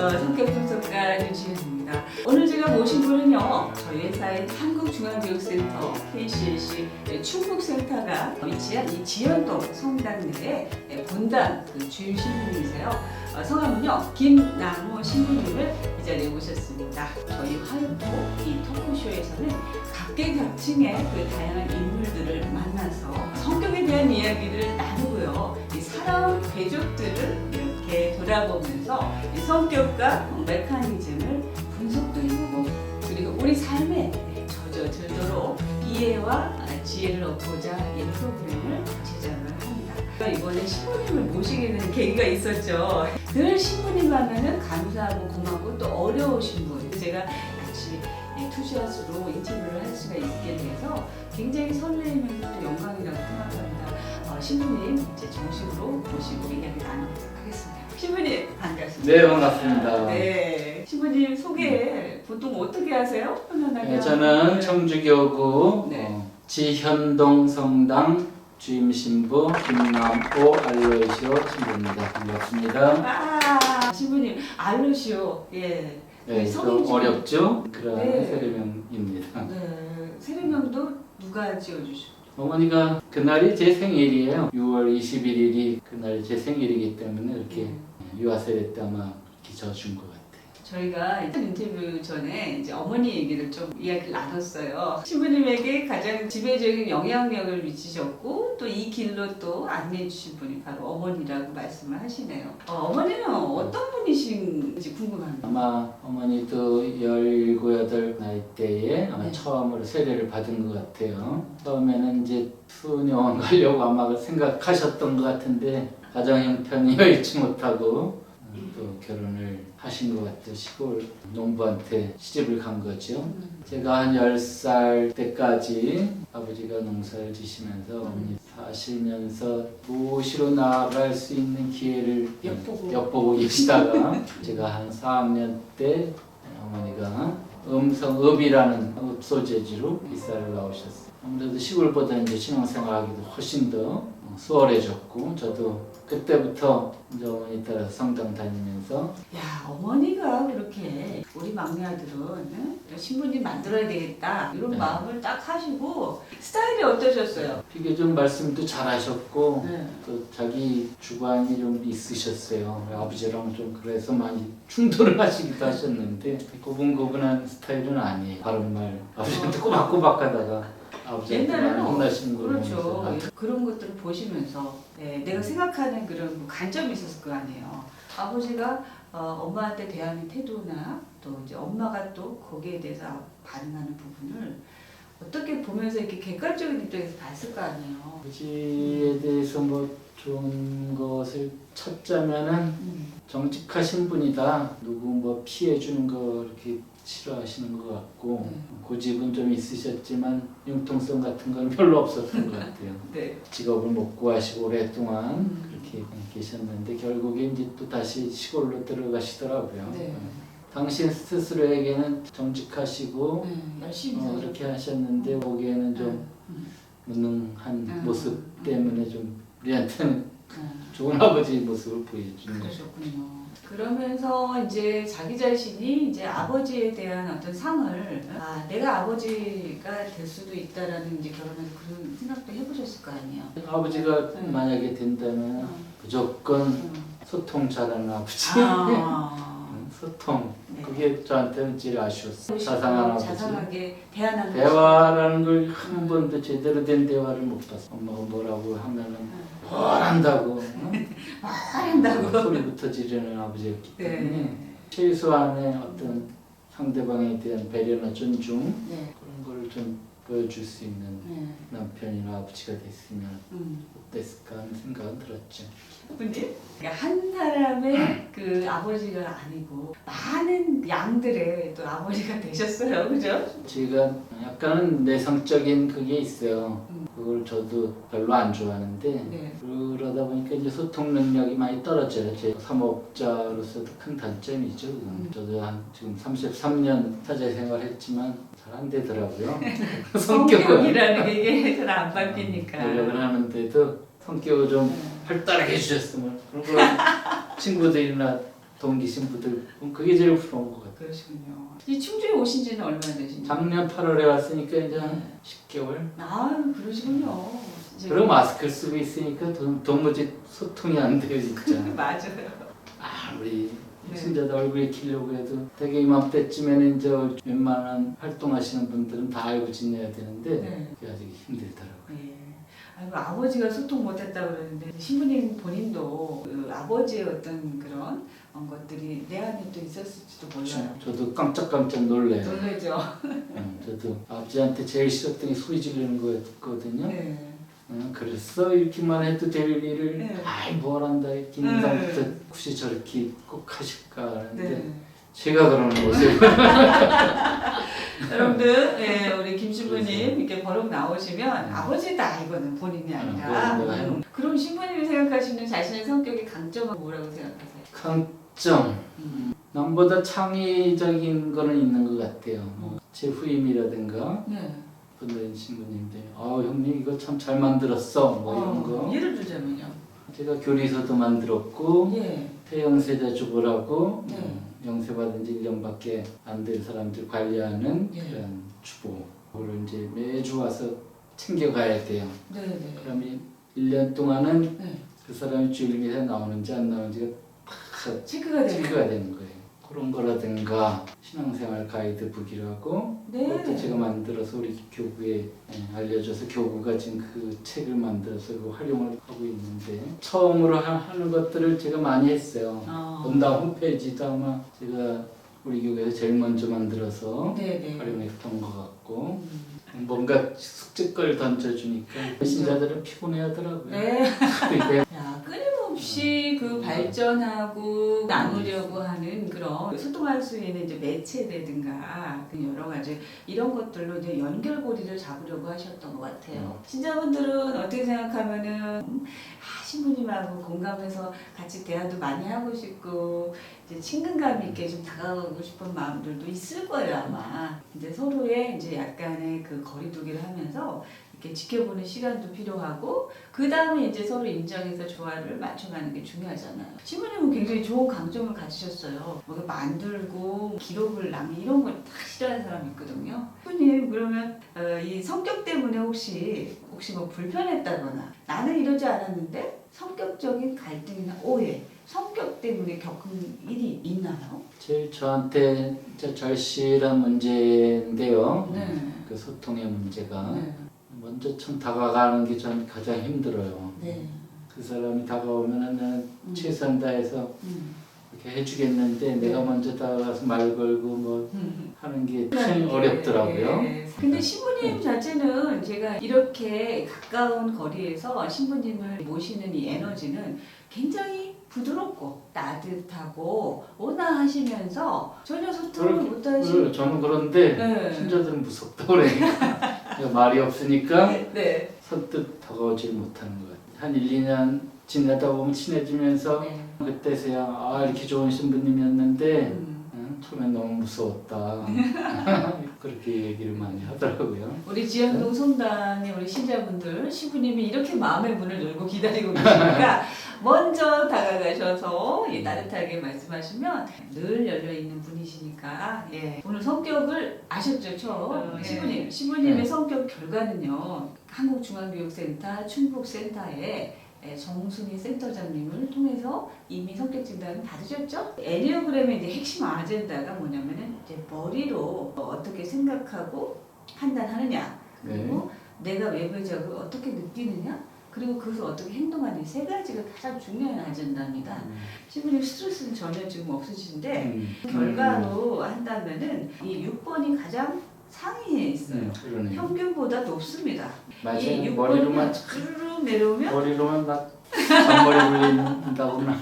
어, 성격 분석가 유지현입니다. 오늘 제가 모신 분은요. 저희 회사의 한국중앙교육센터 KCLC 충북센터가 위치한 이 지연동 성당 내에 본당 그 주임 신부님이세요. 어, 성함은요 김남호 신부님을 이 자리에 모셨습니다. 저희 화요토 이 토크쇼에서는 각계각층의 그 다양한 인물들을 만나서 성격에 대한 이야기를 나누고요. 이 살아온 이렇게 돌아보면서 이 성격과 메커니즘을 분석도 해보고 그리고 우리 삶에 젖어들도록 이해와 지혜를 얻고자 이 프로그램을 제작을 합니다. 이번에 신부님을 모시게 된 계기가 있었죠. 늘 신부님 하면은 감사하고 고맙고 또 어려우신 분 제가 같이 투샷으로 인터뷰를 할 수가 있게 돼서 굉장히 설레이면서 또 영광이라고 생각합니다. 어, 신부님 이제 정식으로 모시고 이야기 나눠보도록 하겠습니다. 신부님 반갑습니다. 네, 반갑습니다. 네. 신부님 소개 보통 어떻게 하세요? 편안하게. 네. 저는 네. 청주교구 네. 어, 지현동 성당 주임 신부 김남호 알로이시오 신부입니다. 반갑습니다. 아, 신부님 알루시오. 예. 네, 성인 좀 중- 어렵죠? 그런 네. 세례명입니다. 네. 세례명도 누가 지어주셨어요? 어머니가 그날이 제 생일이에요. 6월 21일이 그날이 제 생일이기 때문에 이렇게 유아세례 때 아마 이렇게 져준 것 같아요. 저희가 인터뷰 전에 이제 어머니 얘기를 좀 이야기를 나눴어요. 신부님에게 가장 지배적인 영향력을 미치셨고 또 이 길로 또 안내해 주신 분이 바로 어머니라고 말씀을 하시네요. 어, 머니는 어떤 분이신지 궁금합니다. 아마 어머니도 17, 8 나이 때에 아마 네. 처음으로 세례를 받은 것 같아요. 처음에는 이제 수녀원 가려고 아마 생각하셨던 것 같은데 가정 형편이 여의치 못하고 또 결혼을 하신 것 같아요. 시골 농부한테 시집을 간 거죠. 제가 한 10살 때까지 아버지가 농사를 지시면서 어머니 사시면서 무시로 나아갈 수 있는 기회를 엿보고. 엿보고 계시다가 제가 한 4학년 때 어머니가 음성읍이라는 읍소재지로 이사를 나오셨어요. 아무래도 시골보다 이제 신앙생활하기도 훨씬 더 수월해졌고 저도 그때부터 이제 어머니 따라 성당 다니면서 야 어머니가 그렇게 우리 막내 아들은 응? 신부님 만들어야 되겠다 이런 네. 마음을 딱 하시고 스타일이 어떠셨어요? 비교적 말씀도 잘하셨고 네. 또 자기 주관이 좀 있으셨어요. 아버지랑 좀 그래서 많이 충돌을 하시기도 하셨는데 고분고분한 스타일은 아니에요. 바른 말 아버지한테 꼬박꼬박 하다가 아버지한테 많이 옛날에는 혼나시는 걸 그렇죠. 보면서 그런 것들을 보시면서 네, 내가 생각하는 그런 관점이 있었을 거 아니에요. 아버지가 어, 엄마한테 대하는 태도나 또 이제 엄마가 또 거기에 대해서 반응하는 부분을 어떻게 보면서 이렇게 객관적인 입장에서 봤을 거 아니에요. 아버지에 대해서 뭐 좋은 것을 찾자면은 음. 정직하신 분이다. 누구 뭐 피해 주는 거 이렇게 싫어하시는 것 같고 네. 고집은 좀 있으셨지만 융통성 같은 건 별로 없었던 것 같아요. 네. 직업을 못 구하시고 오랫동안 음. 그렇게 계셨는데 결국에 이제 또 다시 시골로 들어가시더라고요. 네. 당신 스스로에게는 정직하시고 네, 열심히 어. 그렇게 하셨는데 보기에는 좀 음. 무능한 음. 모습 때문에 좀 우리한테는 음. 좋은 아버지의 모습을 보여주는 거죠. 그러면서 이제 자기 자신이 이제 아버지에 대한 어떤 상을 아 내가 아버지가 될 수도 있다라는 이제 결혼해서 그런 생각도 해보셨을 거 아니에요. 아버지가 네. 만약에 된다면 무조건 음. 소통 잘하는 아버지. 아. 음, 소통. 네. 그게 저한테는 제일 아쉬웠어요. 자상한 아버지. 자상하게 대하는 대화라는 걸한 음. 번도 제대로 된 대화를 못 봤어. 엄마가 뭐라고 하면은 음. 뭘 한다고 응? 말한다고. 소리부터 지르는 아버지였기 때문에 네. 최소한의 어떤 상대방에 대한 배려나 존중 네. 그런 걸 좀 보여줄 수 있는 네. 남편이나 아버지가 됐으면 음. 어땠을까 하는 생각은 들었죠. 분님 그러니까 한 사람의 그 아버지가 아니고 많은 양들의 또 아버지가 되셨어요, 그죠? 제가 약간은 내성적인 그게 있어요. 음. 그걸 저도 별로 안 좋아하는데 네. 그러다 보니까 이제 소통 능력이 많이 떨어져요. 제 사업자로서도 큰 단점이죠. 그건. 음. 저도 한 지금 33년 사제 생활했지만 잘 안 되더라고요. 성격이라는 게 이게 잘안 바뀌니까. 노력을 하는데도 성격을 좀 네. 활달하게 해주셨으면 그런 그런 친구들이나 동기 신부들 그게 제일 부러운 것 같아요. 그러시군요. 이 충주에 오신 지는 얼마나 되신지? 작년 8월에 왔으니까 이제 한 네. 10개월. 아 그러시군요. 지금- 그리고 마스크를 쓰고 있으니까 도, 도무지 소통이 안 돼요 진짜. 맞아요. 아무리 네. 신자들 얼굴 익히려고 해도 되게 이맘때쯤에는 이제 웬만한 활동하시는 분들은 다 알고 지내야 되는데 네. 그게 아직 힘들더라고요. 예. 아이고, 아버지가 소통 못했다 그러는데 신부님 본인도 그 아버지의 어떤 그런 어, 것들이 내 안에 또 있었을지도 몰라요. 저 도 깜짝깜짝 놀래요. 놀라죠. 응, 저도 아버지한테 제일 싫었던 게 소리 지르는 거였거든요. 네. 응, 그랬어 이렇게만 해도 될 일을 네. 아이 뭘 한다 이렇게 네. 인상부터 혹시 저렇게 꼭 하실까 하는데 네. 제가 그러는 모습 여러분들, 예, 우리 김 신부님 이렇게 버럭 나오시면 아버지다 이거는 본인이 아니라. 음, 내가 음. 그럼 신부님이 생각하시는 자신의 성격의 강점은 뭐라고 생각하세요? 강점 음. 남보다 창의적인 거는 있는 것 같아요. 뭐, 제 후임이라든가 네. 분들 신부님들, 아 형님 이거 참 잘 만들었어, 뭐 이런 어, 거. 예를 들자면요. 제가 교리서도 만들었고 예. 태영세자 주부라고 네. 음, 영세 받은 지 1년밖에 안 된 사람들 관리하는 예. 그런 주부. 그거를 이제 매주 와서 챙겨가야 돼요. 네네. 그러면 1년 동안은 네. 그 사람이 주일미에 나오는지 안 나오는지가 다 체크가 되는 체크가 되는 거예요. 그런 거라든가 신앙생활 가이드북이라고 네. 그것도 제가 만들어서 우리 교구에 예, 알려줘서 교구가 지금 그 책을 만들어서 그 활용을 하고 있는데 처음으로 하- 하는 것들을 제가 많이 했어요. 어. 본다 홈페이지도 아마 제가 우리 교회에서 제일 먼저 만들어서 네네. 활용했던 것 같고 음. 뭔가 숙제걸 던져주니까 신자들은 피곤해하더라고요. 네. 끊임없이 그 발전하고 나누려고 하는 그런 소통할 수 있는 이제 매체라든가 그 여러 가지 이런 것들로 이제 연결고리를 잡으려고 하셨던 것 같아요. 신자분들은 어떻게 생각하면은 음, 아, 신부님하고 공감해서 같이 대화도 많이 하고 싶고 이제 친근감 있게 좀 다가가고 싶은 마음들도 있을 거예요 아마. 이제 서로의 이제 약간의 그 거리두기를 하면서 이렇게 지켜보는 시간도 필요하고 그 다음에 이제 서로 인정해서 조화를 맞춰가는 게 중요하잖아요. 신부님은 굉장히 좋은 강점을 가지셨어요. 뭐 만들고 기록을 남기 이런 걸 다 싫어하는 사람이 있거든요. 신부님 그러면 어, 이 성격 때문에 혹시 혹시 뭐 불편했다거나 나는 이러지 않았는데 성격적인 갈등이나 오해, 성격 때문에 겪은 일이 있나요? 제일 저한테 절실한 문제인데요. 네. 그 소통의 문제가 네. 먼저 참 다가가는 게 전 가장 힘들어요. 네. 그 사람이 다가오면 나는 음. 최선 다해서 음. 이렇게 해주겠는데 네. 내가 먼저 다가가서 말 걸고 뭐 음. 하는 게 참 어렵더라고요. 네. 근데 신부님 자체는 제가 이렇게 가까운 거리에서 신부님을 모시는 이 에너지는 굉장히 부드럽고 따뜻하고 온화하시면서 전혀 소통을 못하시는 그 저는 그런데 네. 신자들은 무섭다 내가 말이 없으니까 네. 선뜻 다가오질 못하는 것 같아요. 한 1, 2년 지내다 보면 친해지면서 네. 그때서야 아 이렇게 좋은 신부님이었는데 음. 응, 처음엔 너무 무서웠다 그렇게 얘기를 많이 하더라고요. 우리 지연동 성당의 우리 신자분들 신부님이 이렇게 마음의 문을 열고 기다리고 계시니까 먼저 다가가셔서 예, 따뜻하게 말씀하시면 늘 열려 있는 분이시니까 예. 오늘 성격을 아셨죠, 저 어, 예. 예. 신부님 신부님의 네. 성격 결과는요 한국중앙교육센터 충북센터에 예, 정순희 센터장님을 통해서 이미 성격 진단을 받으셨죠? 애니어그램의 이제 핵심 아젠다가 뭐냐면은 이제 머리로 어떻게 생각하고 판단하느냐 그리고 내가 외부의 자극을 어떻게 느끼느냐 그리고 그것을 어떻게 행동하느냐 세 가지가 가장 중요한 아젠다입니다. 신부님 스트레스는 전혀 지금 없으신데 음. 결과로 한다면은 이 6번이 가장 상위에 있어요. 음, 그러네. 평균보다 높습니다. 이 맞아요. 6번이 머리로만 쭈르르 내려오면 머리로만 막 잔머리 굴린다거나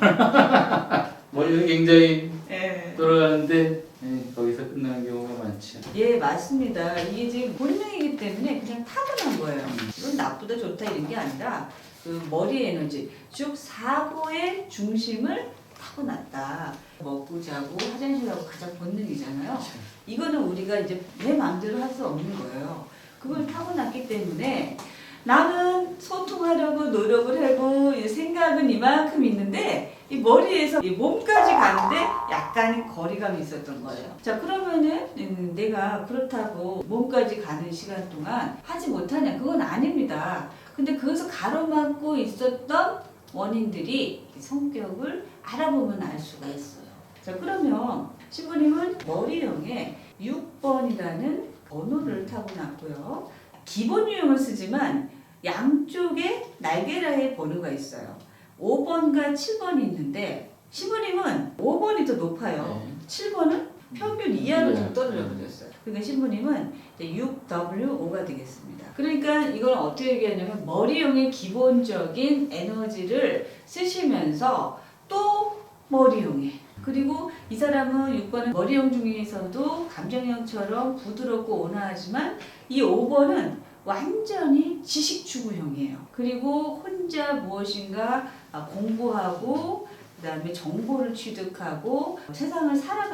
머리는 굉장히 예. 돌아가는데 예, 거기서 끝나는 경우가 많죠. 예, 맞습니다. 이게 지금 본능이기 때문에 그냥 타고난 거예요. 이건 나쁘다 좋다 이런 게 아니라 그 머리 에너지, 즉 사고의 중심을 타고났다. 먹고 자고 화장실 가고 가장 본능이잖아요. 이거는 우리가 이제 내 마음대로 할 수 없는 거예요. 그걸 타고났기 때문에 나는 소통하려고 노력을 하고 이 생각은 이만큼 있는데 이 머리에서 이 몸까지 가는데 약간 거리감이 있었던 거예요. 자 그러면은 음, 내가 그렇다고 몸까지 가는 시간 동안 하지 못하냐 그건 아닙니다. 근데 거기서 가로막고 있었던 원인들이 성격을 알아보면 알 수가 있어요. 자 그러면 신부님은 머리형에 6번이라는 번호를 타고났고요. 기본 유형을 쓰지만 양쪽에 날개라의 번호가 있어요. 5번과 7번이 있는데 신부님은 5번이 더 높아요. 7번은 평균 이하로 좀 네. 떨어져 버렸어요. 그러니까 신부님은 6W5가 되겠습니다. 그러니까 이걸 어떻게 얘기하냐면 머리형의 기본적인 에너지를 쓰시면서 또 머리형에 그리고 이 사람은 6번은 머리형 중에서도 감정형처럼 부드럽고 온화하지만 이 5번은 완전히 지식 추구형이에요. 그리고 혼자 무엇인가 아, 공부하고 그다음에 정보를 취득하고 세상을 살아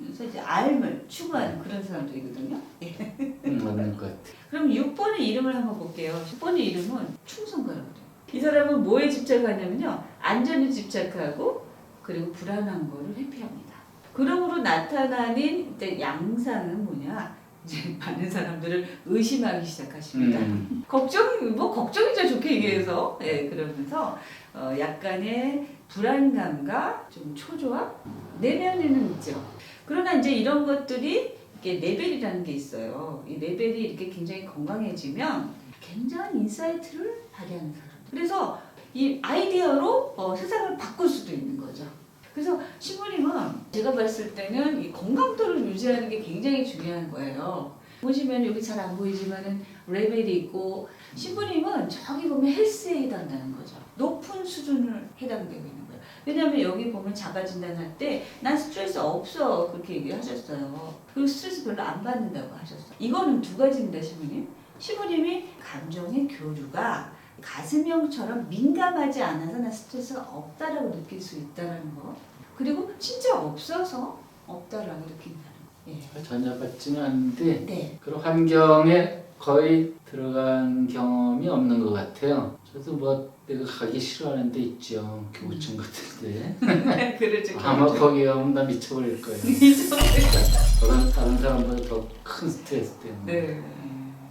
가면서 이제 알을 추구하는 그런 사람들이거든요. 음, 맞는 것 같아. 그럼 6번의 이름을 한번 볼게요. 6번의 이름은 충성가라고요. 이 사람은 뭐에 집착하냐면요. 안전에 집착하고 그리고 불안한 거를 회피합니다. 그러므로 나타나는 이제 양상은 뭐냐? 이제 많은 사람들을 의심하기 시작하십니다. 음, 걱정 뭐 걱정이죠 좋게 얘기해서 예 그러면서 어, 약간의 불안감과 좀 초조함 내면에는 있죠. 그러나 이제 이런 것들이 이게 레벨이라는 게 있어요. 이 레벨이 이렇게 굉장히 건강해지면 굉장한 인사이트를 발휘하는 사람. 그래서 이 아이디어로 어, 세상을 바꿀 수도 있는 거죠. 그래서 신부님은 제가 봤을 때는 이 건강도를 유지하는 게 굉장히 중요한 거예요. 보시면 여기 잘 안 보이지만은 레벨이 있고 신부님은 저기 보면 헬스에 해당되는 거죠. 높은 수준을 해당되고 있는. 왜냐하면 여기 보면 자가 진단할 때 난 스트레스 없어 그렇게 얘기하셨어요. 그리고 스트레스 별로 안 받는다고 하셨어요. 이거는 두 가지입니다, 신부님. 신부님이 감정의 교류가 가슴형처럼 민감하지 않아서 나 스트레스가 없다라고 느낄 수 있다는 거. 그리고 진짜 없어서 없다라고 느낀다는 거. 예. 전혀 받지는 않는데 네. 그런 환경에 거의 들어간 경험이 없는 것 같아요. 저도 뭐 내가 가기 싫어하는 데 있죠. 교구청 같은데. 그렇죠. 아마 거기 가면 나 미쳐버릴 거예요. 다른, 다른 사람보다 더 큰 스트레스 때문에. 네.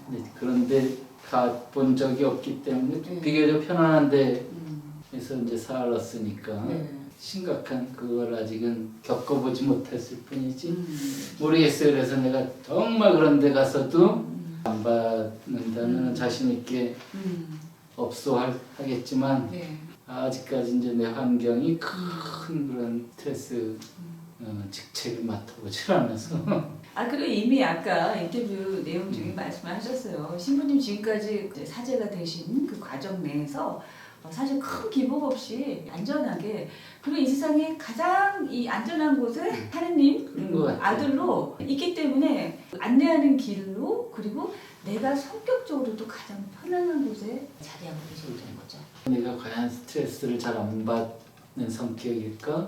네, 그런데 가본 적이 없기 때문에 네. 비교적 편안한데 음, 에서 이제 살았으니까 네. 심각한 그걸 아직은 겪어보지 못했을 뿐이지 음, 모르겠어요. 그래서 내가 정말 그런 데 가서도 음, 안 받는다는 음. 자신 있게 음, 없소하겠지만 네. 아직까지 이제 내 환경이 큰 그런 스트레스 음. 어, 직책을 맡아보질 않아서 아 그리고 이미 아까 인터뷰 내용 중에 말씀을 하셨어요. 신부님 지금까지 이제 사제가 되신 그 과정 내에서 어, 사실 큰 기복 없이 안전하게 그리고 이 세상에 가장 이 안전한 곳에 하느님 그런 것 같아요. 아들로 있기 때문에 안내하는 길로 그리고 내가 성격적으로도 가장 편안한 곳에 자리하고 계시는 거죠. 내가 과연 스트레스를 잘 안 받는 성격일까?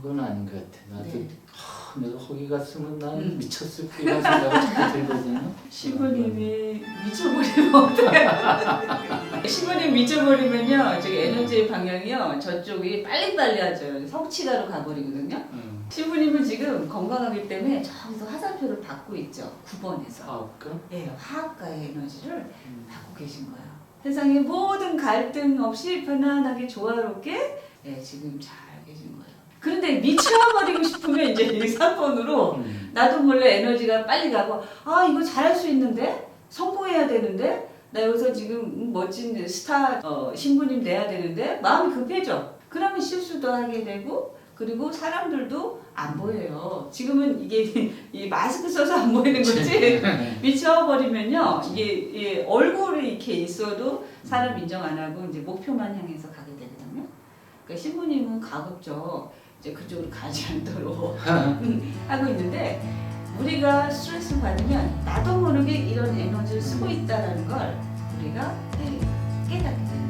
그런 건 아닌 것 같아. 나도 네. 하, 내가 거기 갔으면 난 음. 미쳤을 거이런 생각이 자꾸 들거든요. 신부님이 미쳐버리면 어떡해. 신부님 미쳐버리면요. 저기 에너지의 방향이요. 저쪽이 빨리빨리 하죠. 성취가로 가버리거든요. 음. 신부님은 지금 건강하기 때문에 저기서 화살표를 받고 있죠. 9번에서. 사업가? 예, 화학가의 에너지를 음. 받고 계신 거예요. 세상의 모든 갈등 없이 편안하게 조화롭게 예, 지금 잘 계신 거예요. 그런데 미쳐버리고 싶으면 이제 이 3번으로 음. 나도 몰래 에너지가 빨리 가고 아 이거 잘할 수 있는데 성공해야 되는데 나 여기서 지금 멋진 스타 어, 신부님 돼야 되는데 마음이 급해져 그러면 실수도 하게 되고 그리고 사람들도 안 보여요. 지금은 이게 이 마스크 써서 안 보이는 거지? 미쳐버리면요. 이게 이 얼굴이 이렇게 있어도 사람 인정 안 하고 이제 목표만 향해서 가게 되거든요. 그러니까 신부님은 가급적 이제 그쪽으로 가지 않도록 하고 있는데 우리가 스트레스 받으면 나도 모르게 이런 에너지를 쓰고 있다라는 걸 우리가 깨닫게